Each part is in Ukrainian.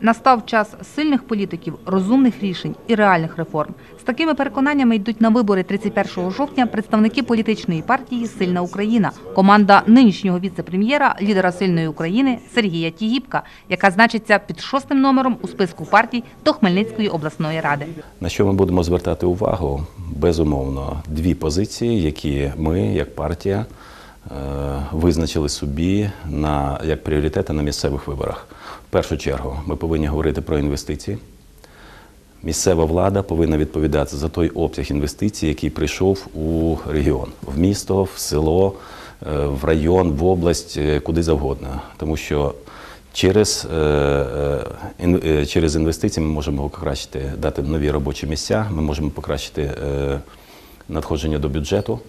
Настав час сильних політиків, розумних рішень і реальних реформ. З такими переконаннями йдуть на вибори 31 жовтня представники політичної партії Сильна Україна, команда нинішнього віце-прем'єра, лідера сильної України Сергія Тігіпка, яка значиться під шостим номером у списку партій до Хмельницької обласної ради. На що ми будемо звертати увагу? Безумовно, дві позиції, які ми, як партія, визначили собі на як пріоритети на місцевих виборах. В першу чергу ми повинні говорити про інвестиції. Місцева влада повинна відповідати за той обсяг інвестицій, який прийшов у регіон, в місто, в село, е, в район, в область, е, куди завгодно. Тому що через, е, е, е, через інвестиції ми можемо покращити, дати нові робочі місця, ми можемо покращити е, надходження до бюджету.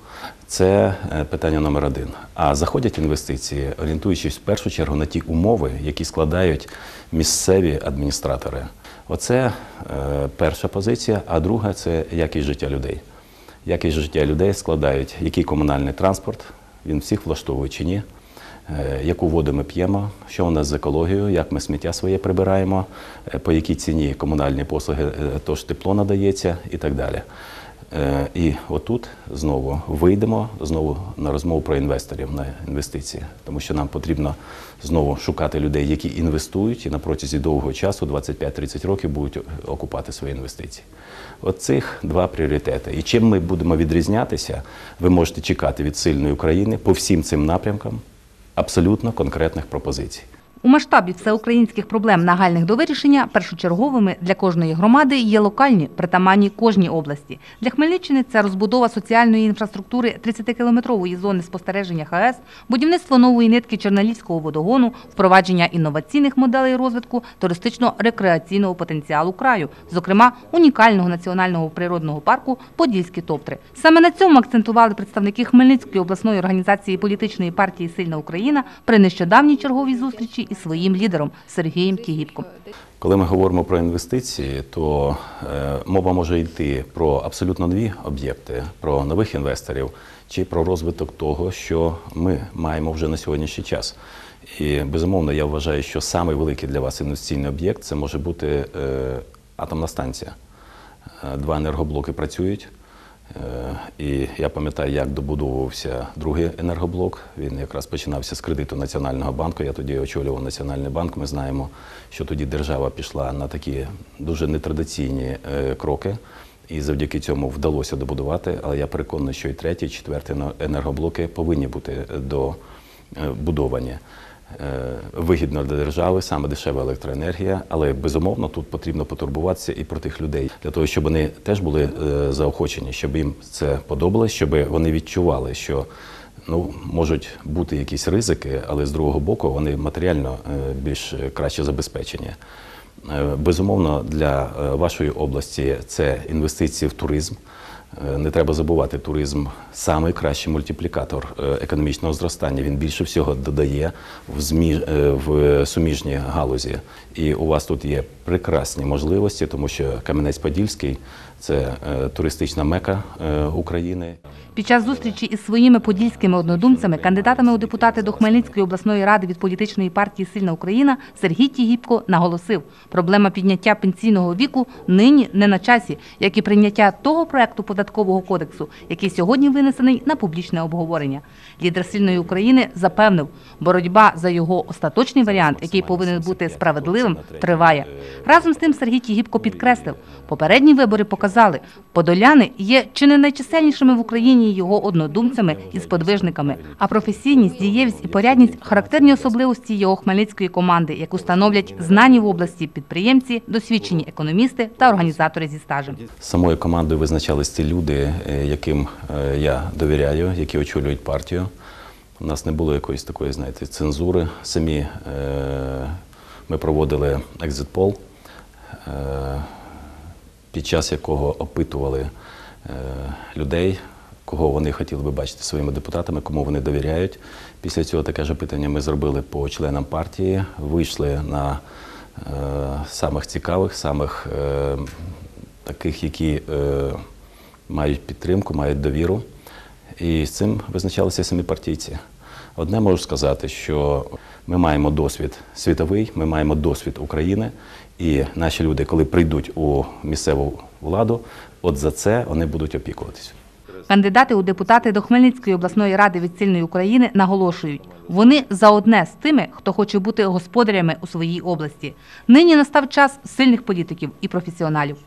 Це е, питання номер один. А заходять інвестиції, орієнтуючись в першу чергу на ті умови, які складають місцеві адміністратори. Оце е, перша позиція, а друга це якість життя людей. Якість життя людей складають який комунальний транспорт, він всіх влаштовує чи ні, е, яку воду ми п'ємо, що у нас з екологією, як ми сміття своє прибираємо, по якій ціні комунальні послуги, тож тепло надається і так далі. Е, І отут знову вийдемо знову на розмову про інвесторів на інвестиції, тому що нам потрібно знову шукати людей, які інвестують і на протязі довгого часу, 25-30 років, будуть окупати свої інвестиції. От цих два пріоритети. І чим ми будемо відрізнятися, ви можете чекати від сильної України по всім цим напрямкам абсолютно конкретних пропозицій. У масштабі всеукраїнських проблем нагальних до вирішення першочерговими для кожної громади є локальні, притаманні кожній області. Для Хмельниччини це розбудова соціальної інфраструктури 30-кілометрової зони спостереження ХАЕС, будівництво нової нитки Чорноліського водогону, впровадження інноваційних моделей розвитку туристично-рекреаційного потенціалу краю, зокрема унікального національного природного парку Подільські Топтри. Саме на цьому акцентували представники Хмельницької обласної організації політичної партії Сильна Україна при нещодавній черговій зустрічі із своїм лідером Сергієм Тігіпком. Коли ми говоримо про інвестиції, то е, мова може йти про абсолютно нові об'єкти, про нових інвесторів чи про розвиток того, що ми маємо вже на сьогоднішній час. І безумовно, я вважаю, що самий великий для вас інвестиційний об'єкт це може бути е, атомна станція. Е, Два енергоблоки працюють. Е, І я пам'ятаю, як добудовувався другий енергоблок. Він якраз починався з кредиту Національного банку. Я тоді очолював Національний банк. Ми знаємо, що тоді держава пішла на такі дуже нетрадиційні е, кроки. І завдяки цьому вдалося добудувати. Але я переконаний, що і третій, і четвертий енергоблоки повинні бути добудовані. Е, Вигідно для держави, саме дешева електроенергія, але безумовно тут потрібно потурбуватися і про тих людей для того, щоб вони теж були е, заохочені, щоб їм це подобалось, щоб вони відчували, що ну можуть бути якісь ризики, але з другого боку вони матеріально е, більш краще забезпечені. Безумовно, для вашої області це інвестиції в туризм. Е, Не треба забувати, туризм найкращий мультиплікатор е, економічного зростання. Він більше всього додає в, змі... е, в суміжній галузі. І у вас тут є прекрасні можливості, тому що Кам'янець-Подільський це е, туристична мека е, України. Під час зустрічі із своїми подільськими однодумцями, кандидатами у депутати до Хмельницької обласної ради від політичної партії Сильна Україна Сергій Тігіпко наголосив, проблема підняття пенсійного віку нині не на часі, як і прийняття того проекту податкового кодексу, який сьогодні винесений на публічне обговорення. Лідер Сильної України запевнив, боротьба за його остаточний варіант, який повинен бути справедливим, триває. Разом з тим Сергій Тігіпко підкреслив, попередні вибори показали, подоляни є чи не найчисельнішими в Україні його однодумцями і сподвижниками, а професійність, дієвість і порядність характерні особливості його хмельницької команди, яку становлять знані в області підприємці, досвідчені економісти та організатори зі стажем. Самою командою визначались ті люди, е, яким е, я довіряю, які очолюють партію. У нас не було якоїсь такої, знаєте, цензури. Самі е, ми проводили екзит-пол, під час якого опитували е, людей, кого вони хотіли би бачити своїми депутатами, кому вони довіряють. Після цього таке ж опитання ми зробили по членам партії, вийшли на е, самих цікавих, самих е, таких, які е, мають підтримку, мають довіру. І з цим визначалися самі партійці. Одне можу сказати, що ми маємо досвід світовий, ми маємо досвід України, і наші люди, коли прийдуть у місцеву владу, от за це вони будуть опікуватися. Кандидати у депутати до Хмельницької обласної ради від сильної України наголошують, вони заодне з тими, хто хоче бути господарями у своїй області. Нині настав час сильних політиків і професіоналів.